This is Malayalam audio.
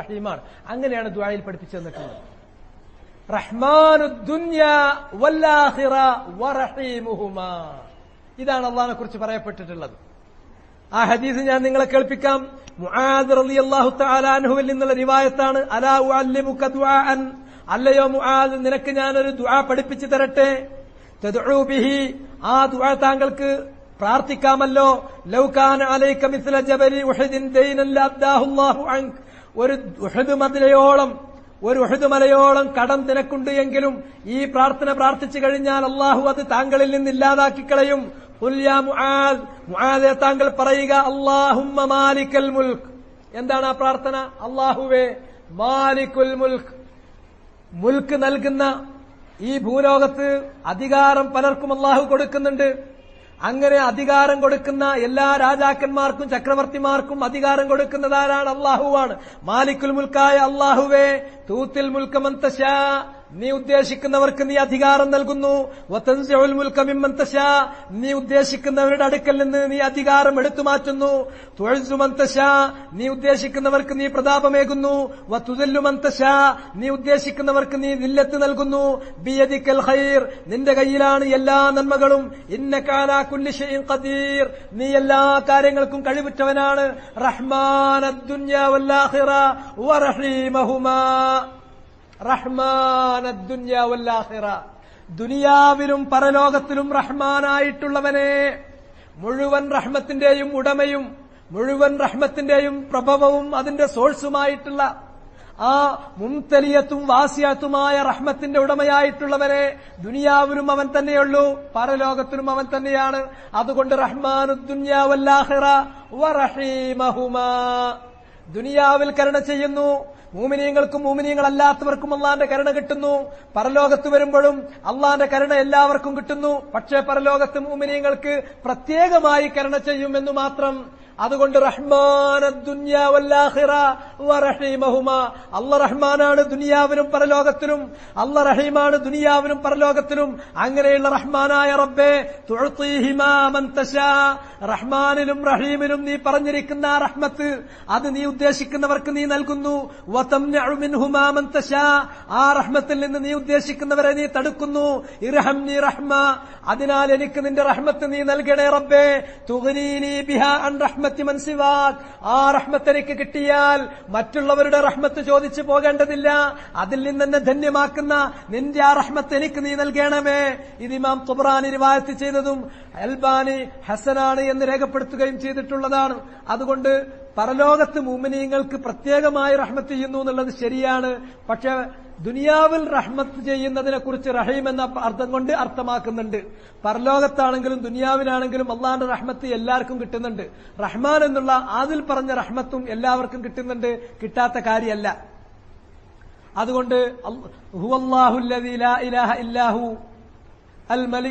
റഹീമാണ് അങ്ങനെയാണ് ദ്വായിൽ പഠിപ്പിച്ചു തന്നിട്ടുള്ളത് ഇതാണ് അള്ളഹാനെ കുറിച്ച് പറയപ്പെട്ടിട്ടുള്ളത്. ആ ഹദീസ് ഞാൻ നിങ്ങളെ കേൾപ്പിക്കാം. തആല അൻഹുവിൽ നിന്നുള്ള റിവായത്താണ് അല്ലയോ മുആദ് നിനക്ക് ഞാനൊരു ദുആ പഠിപ്പിച്ചു തരട്ടെ? ബിഹി. ആ ദുആ താങ്കൾക്ക് പ്രാർത്ഥിക്കാമല്ലോ. ലൗകാൻ അലൈക മിസ്ല ജബലി ഉഹദിൻ ദൈനൻ ലഅബ്ദാഹു അല്ലാഹു അൻക. ഒരു ഉഹദ് മതിലയോളം ഒരു ഉഹദ് മലയോളം കടം നിനക്കുണ്ട് എങ്കിലും ഈ പ്രാർത്ഥന പ്രാർത്ഥിച്ചു കഴിഞ്ഞാൽ അള്ളാഹു അത് താങ്കളിൽ നിന്ന് ഇല്ലാതാക്കി കളയും. താങ്കൾ പറയുക അല്ലാഹുമ്മ മാലിക്കൽ മുൽക്ക്. എന്താണ് ആ പ്രാർത്ഥന? അള്ളാഹുവേ മാലിക്കുൽ മുൽക്ക്. മുൽക്ക് നൽകുന്ന ഈ ഭൂലോകത്ത് അധികാരം പലർക്കും അള്ളാഹു കൊടുക്കുന്നുണ്ട്. അങ്ങനെ അധികാരം കൊടുക്കുന്ന എല്ലാ രാജാക്കന്മാർക്കും ചക്രവർത്തിമാർക്കും അധികാരം കൊടുക്കുന്നതാരാണ് അള്ളാഹുവാണ്. മാലിക്കുൽ മുൽക്കായ അള്ളാഹുവേ തൂത്തിൽ മുൽക്കമന്തശാ നീ ഉദ്ദേശിക്കുന്നവർക്ക് നീ അധികാരം നൽകുന്നു. വതൻസിഉൽ മുൽക മിമ്മൻ നീ ഉദ്ദേശിക്കുന്നവരുടെ അടുക്കൽ നിന്ന് നീ അധികാരം എടുത്തു മാറ്റുന്നു. നീ ഉദ്ദേശിക്കുന്നവർക്ക് നീ പ്രതാപമേകുന്നു. വത്തുതല്ലുമന്തശ മന്തശാ നീ ഉദ്ദേശിക്കുന്നവർക്ക് നീ നില്ലത്ത് നൽകുന്നു. ബിയദിക്കൽ ഖൈർ. നിന്റെ കയ്യിലാണ് എല്ലാ നന്മകളും. ഇന്നകാല കുല്ലി ഷൈഇൻ ഖദീർ. നീ എല്ലാ കാര്യങ്ങൾക്കും കഴിവുറ്റവനാണ്. റഹ്മാൻ ദുനിയാവിലും പരലോകത്തിലും റഹ്മാനായിട്ടുള്ളവനെ മുഴുവൻ റഹ്മത്തിന്റെയും ഉടമയും മുഴുവൻ റഹ്മത്തിന്റെയും പ്രഭവവും അതിന്റെ സോഴ്സുമായിട്ടുള്ള ആ മുംതലിയത്തും വാസിയത്തുമായ റഹ്മത്തിന്റെ ഉടമയായിട്ടുള്ളവനെ ദുനിയാവിലും അവൻ തന്നെയുള്ളൂ പരലോകത്തിലും അവൻ തന്നെയാണ്. അതുകൊണ്ട് റഹ്മാനുദ്ദുന്യാവല്ലാഹിറ വറഹീമഹുമാ. ദുനിയാവിൽ കരുണ ചെയ്യുന്നു മൂമിനീയങ്ങൾക്കും മൂമിനീയങ്ങളല്ലാത്തവർക്കും അള്ളാന്റെ കരുണ കിട്ടുന്നു. പരലോകത്ത് വരുമ്പോഴും അള്ളാന്റെ കരുണ എല്ലാവർക്കും കിട്ടുന്നു. പക്ഷേ പരലോകത്ത് മൂമിനീയങ്ങൾക്ക് പ്രത്യേകമായി കരുണ ചെയ്യുമെന്ന് മാത്രം. അതുകൊണ്ട് അല്ല റഹ്മാനാണ് ദുനിയാവിനും പരലോകത്തിലും. അല്ല റഹീമാണ് ദുനിയാവിനും പരലോകത്തിലും. അങ്ങനെയുള്ള റഹ്മാനായ റബ്ബെ റഹ്മാനിലും റഹീമിലും നീ പറഞ്ഞിരിക്കുന്ന റഹ്മത്ത് അത് നീ ഉദ്ദേശിക്കുന്നവർക്ക് നീ നൽകുന്നു. ആ റഹ്മത്തിൽ നിന്ന് നീ ഉദ്ദേശിക്കുന്നവരെ നീ തടുക്കുന്നു. റഹ്മ. അതിനാൽ എനിക്ക് നിന്റെ റഹ്മത്ത് നീ നൽകണേ റബ്ബേ. തുകനീലി ബിഹ അൻ ആ റഹ്മത്ത് എനിക്ക് കിട്ടിയാൽ മറ്റുള്ളവരുടെ റഹ്മത്ത് ചോദിച്ചു പോകേണ്ടതില്ല. അതിൽ നിന്ന് ധന്യമാക്കുന്ന നിന്റെ ആ റഹ്മത്ത് എനിക്ക് നീ നൽകണമേ. ഇത് ഇമാം തുബ്രാനി റിവായത്ത് ചെയ്തതും അൽബാനി ഹസനാണ് എന്ന് രേഖപ്പെടുത്തുകയും ചെയ്തിട്ടുള്ളതാണ്. അതുകൊണ്ട് പരലോകത്ത് മൂമിനീങ്ങൾക്ക് പ്രത്യേകമായി റഹ്മത്ത് ചെയ്യുന്നു എന്നുള്ളത് ശരിയാണ്. പക്ഷെ ദുനിയാവിൽ റഹ്മത്ത് ചെയ്യുന്നതിനെ കുറിച്ച് റഹീം എന്ന അർത്ഥം കൊണ്ട് അർത്ഥമാക്കുന്നുണ്ട്. പരലോകത്താണെങ്കിലും ദുനിയാവിലാണെങ്കിലും അള്ളാന്റെ റഹ്മത്ത് എല്ലാവർക്കും കിട്ടുന്നുണ്ട്. റഹ്മാൻ എന്നുള്ള ആദിൽ പറഞ്ഞ റഹ്മത്തും എല്ലാവർക്കും കിട്ടുന്നുണ്ട്. കിട്ടാത്ത കാര്യമല്ല. അതുകൊണ്ട് ഹുവല്ലാഹുല്ലദീ ലാ ഇലാഹ അൽ